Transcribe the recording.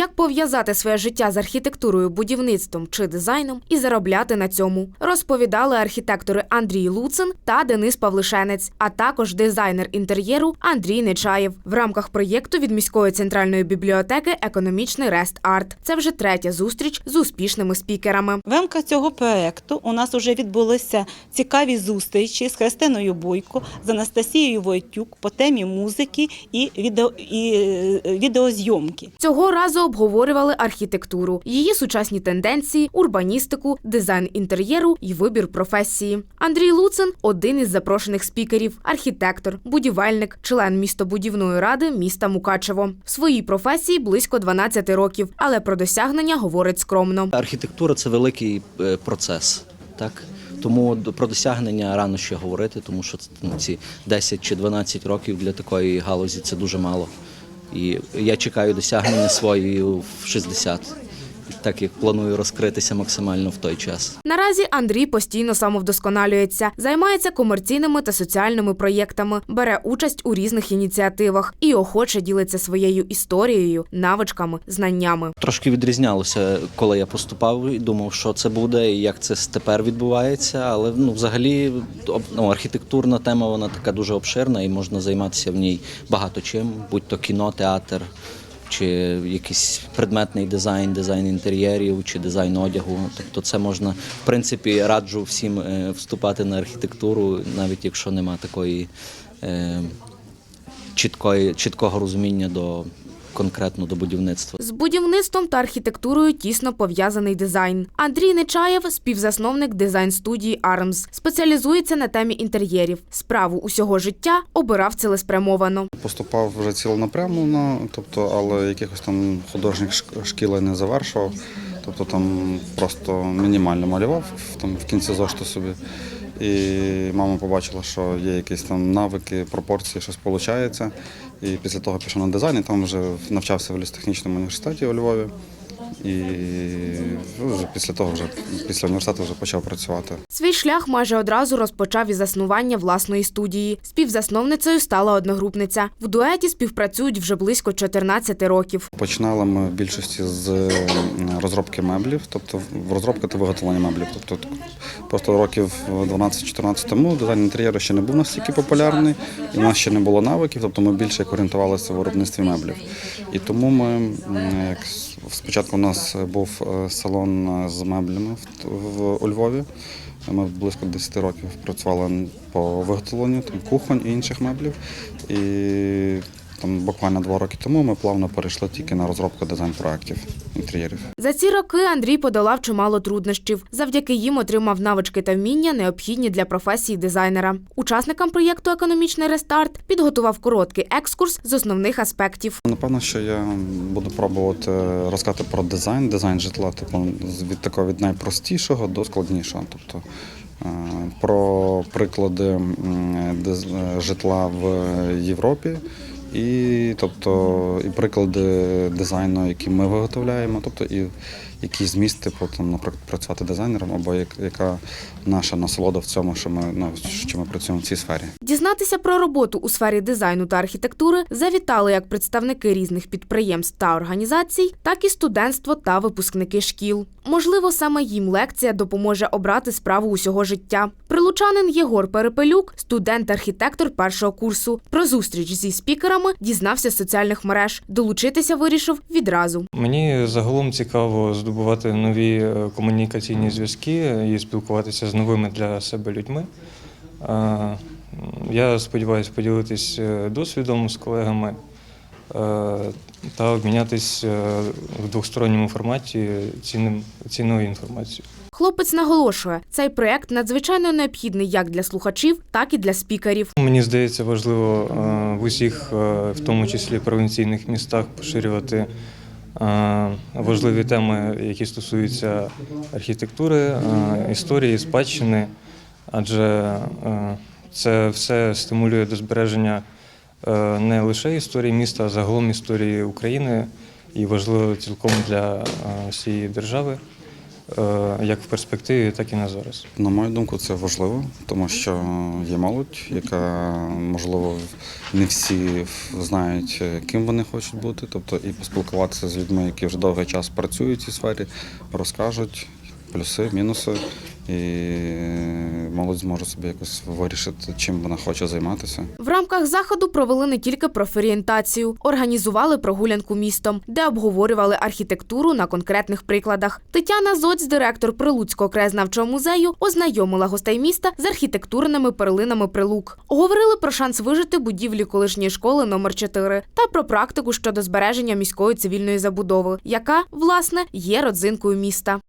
як пов'язати своє життя з архітектурою, будівництвом чи дизайном і заробляти на цьому. Розповідали архітектори Андрій Луцин та Денис Павлишенець, а також дизайнер інтер'єру Андрій Нечаєв в рамках проєкту від міської центральної бібліотеки Економічний Рест Арт. Це вже третя зустріч з успішними спікерами. В рамках цього проекту у нас вже відбулися цікаві зустрічі з Христиною Бойко, з Анастасією Войтюк по темі музики і, відео, і е, відеозйомки. Цього разу обговорювали архітектуру, її сучасні тенденції, урбаністику, дизайн інтер'єру і вибір професії. Андрій Луцин один із запрошених спікерів, архітектор, будівельник, член містобудівної ради міста Мукачево. В своїй професії близько 12 років, але про досягнення говорить скромно. Архітектура це великий е, процес, так? Тому про досягнення рано ще говорити, тому що ну, ці 10 чи 12 років для такої галузі це дуже мало. І я чекаю досягнення своєї в 60, так як планую розкритися максимально в той час. Наразі Андрій постійно самовдосконалюється, займається комерційними та соціальними проєктами, бере участь у різних ініціативах і охоче ділиться своєю історією, навичками, знаннями. Трошки відрізнялося, коли я поступав і думав, що це буде і як це тепер відбувається. Але ну, взагалі ну, архітектурна тема вона така дуже обширна і можна займатися в ній багато чим, будь то кіно, театр. Чи якийсь предметний дизайн, дизайн інтер'єрів, чи дизайн одягу. Тобто, це можна, в принципі, раджу всім е, вступати на архітектуру, навіть якщо нема такої е, чіткої, чіткого розуміння до конкретно до будівництва. З будівництвом та архітектурою тісно пов'язаний дизайн. Андрій Нечаєв співзасновник дизайн-студії Армс, спеціалізується на темі інтер'єрів. Справу усього життя обирав цілеспрямовано. Поступав вже цілонапрямовано, тобто, але якихось там художніх шк- шкіл не завершував. Тобто там просто мінімально малював там, в кінці зошту собі. І мама побачила, що є якісь там навики, пропорції, щось виходить. І після того пішов на дизайн, і там вже навчався в лісотехнічному університеті у Львові. І вже після того, вже після університету вже почав працювати. Свій шлях майже одразу розпочав із заснування власної студії. Співзасновницею стала одногрупниця. В дуеті співпрацюють вже близько 14 років. Починали ми в більшості з розробки меблів, тобто в розробка та виготовлення меблів. Тобто просто років 12-14 тому дизайн інтер'єру ще не був настільки популярний, і в нас ще не було навиків, тобто ми більше як орієнтувалися в виробництві меблів. І тому ми як спочатку у нас був е, салон е, з меблями у Львові. Ми близько 10 років працювали по виготовленню там, кухонь і інших меблів. І там буквально два роки тому ми плавно перейшли тільки на розробку дизайн-проєктів інтер'єрів. За ці роки Андрій подолав чимало труднощів. Завдяки їм отримав навички та вміння, необхідні для професії дизайнера. Учасникам проєкту Економічний рестарт підготував короткий екскурс з основних аспектів. Напевно, що я буду пробувати розказати про дизайн, дизайн житла, типу від такого від найпростішого до складнішого. Тобто е, про приклади е, житла в Європі. І тобто і приклади дизайну, які ми виготовляємо, тобто і який зміст, типу, там, наприклад, працювати дизайнером, або як, яка наша насолода в цьому, що ми ну, що ми працюємо в цій сфері. Дізнатися про роботу у сфері дизайну та архітектури завітали як представники різних підприємств та організацій, так і студентство та випускники шкіл. Можливо, саме їм лекція допоможе обрати справу усього життя. Прилучанин Єгор Перепелюк, студент-архітектор першого курсу. Про зустріч зі спікерами дізнався з соціальних мереж. Долучитися вирішив відразу. Мені загалом цікаво здобувати нові е, комунікаційні зв'язки і спілкуватися з новими для себе людьми. Я сподіваюся поділитись е, досвідом з колегами е, та обмінятись е, в двосторонньому форматі цінною інформацією. Хлопець наголошує, цей проект надзвичайно необхідний як для слухачів, так і для спікерів. Мені здається, важливо е, в усіх, е, в тому числі провінційних містах, поширювати е, важливі теми, які стосуються архітектури, історії, спадщини, адже це все стимулює до збереження не лише історії міста, а загалом історії України і важливо цілком для всієї держави. Е, як в перспективі, так і на зараз. На мою думку, це важливо, тому що є молодь, яка можливо не всі знають, е, ким вони хочуть бути. Тобто і поспілкуватися з людьми, які вже довгий час працюють у цій сфері, розкажуть плюси, мінуси, і молодь зможе собі якось вирішити, чим вона хоче займатися. В рамках заходу провели не тільки профорієнтацію, організували прогулянку містом, де обговорювали архітектуру на конкретних прикладах. Тетяна Зоць, директор Прилуцького краєзнавчого музею, ознайомила гостей міста з архітектурними перлинами Прилук. Говорили про шанс вижити будівлі колишньої школи номер 4 та про практику щодо збереження міської цивільної забудови, яка власне є родзинкою міста.